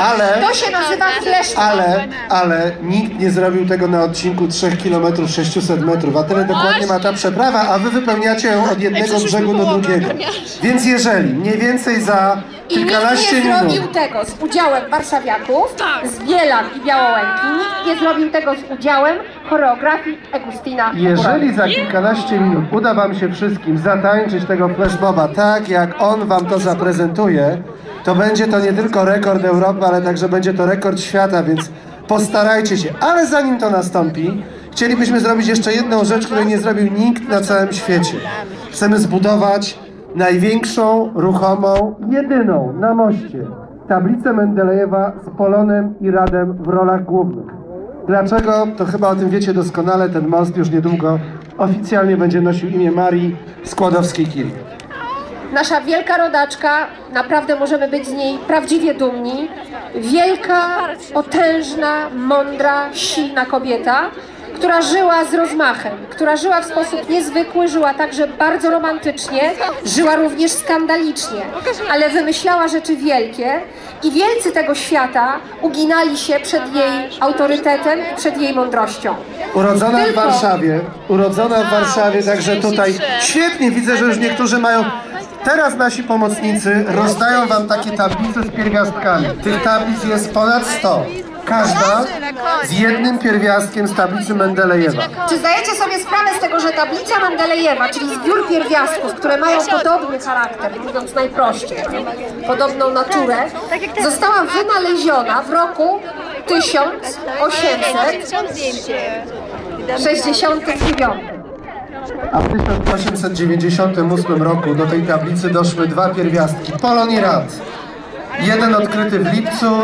Ale, To się nazywa fleszka. ale, ale nikt nie zrobił tego na odcinku 3 km 600 metrów, a tyle dokładnie ma ta przeprawa, a wy wypełniacie ją od jednego brzegu do drugiego. Więc jeżeli mniej więcej za I nikt kilkanaście nie minut zrobił tego z udziałem warszawiaków, z Bielan i Białołęki. Nikt nie zrobił tego z udziałem choreografii Egustina Jeżeli za kilkanaście minut uda wam się wszystkim zatańczyć tego flashmoba tak, jak on wam to zaprezentuje, to będzie to nie tylko rekord Europy, ale także będzie to rekord świata, więc postarajcie się. Ale zanim to nastąpi, chcielibyśmy zrobić jeszcze jedną rzecz, której nie zrobił nikt na całym świecie. Chcemy zbudować największą, ruchomą, jedyną na moście tablicę Mendelejewa z Polonem i Radem w rolach głównych. Dlaczego? To chyba o tym wiecie doskonale. Ten most już niedługo oficjalnie będzie nosił imię Marii Skłodowskiej-Curie. Nasza wielka rodaczka, naprawdę możemy być z niej prawdziwie dumni. Wielka, potężna, mądra, silna kobieta, która żyła z rozmachem, która żyła w sposób niezwykły, żyła także bardzo romantycznie, żyła również skandalicznie, ale wymyślała rzeczy wielkie i wielcy tego świata uginali się przed jej autorytetem i przed jej mądrością. Urodzona w Tylko. Warszawie, urodzona w Warszawie, także tutaj świetnie widzę, że już niektórzy mają. Teraz nasi pomocnicy rozdają wam takie tablice z pierwiastkami. Tych tablic jest ponad 100. Każda z jednym pierwiastkiem z tablicy Mendelejewa. Czy zdajecie sobie sprawę z tego, że tablica Mendelejewa, czyli zbiór pierwiastków, które mają podobny charakter, mówiąc najprościej, podobną naturę, została wynaleziona w roku 1869. A w 1898 roku do tej tablicy doszły dwa pierwiastki. Polon i Rad. Jeden odkryty w lipcu,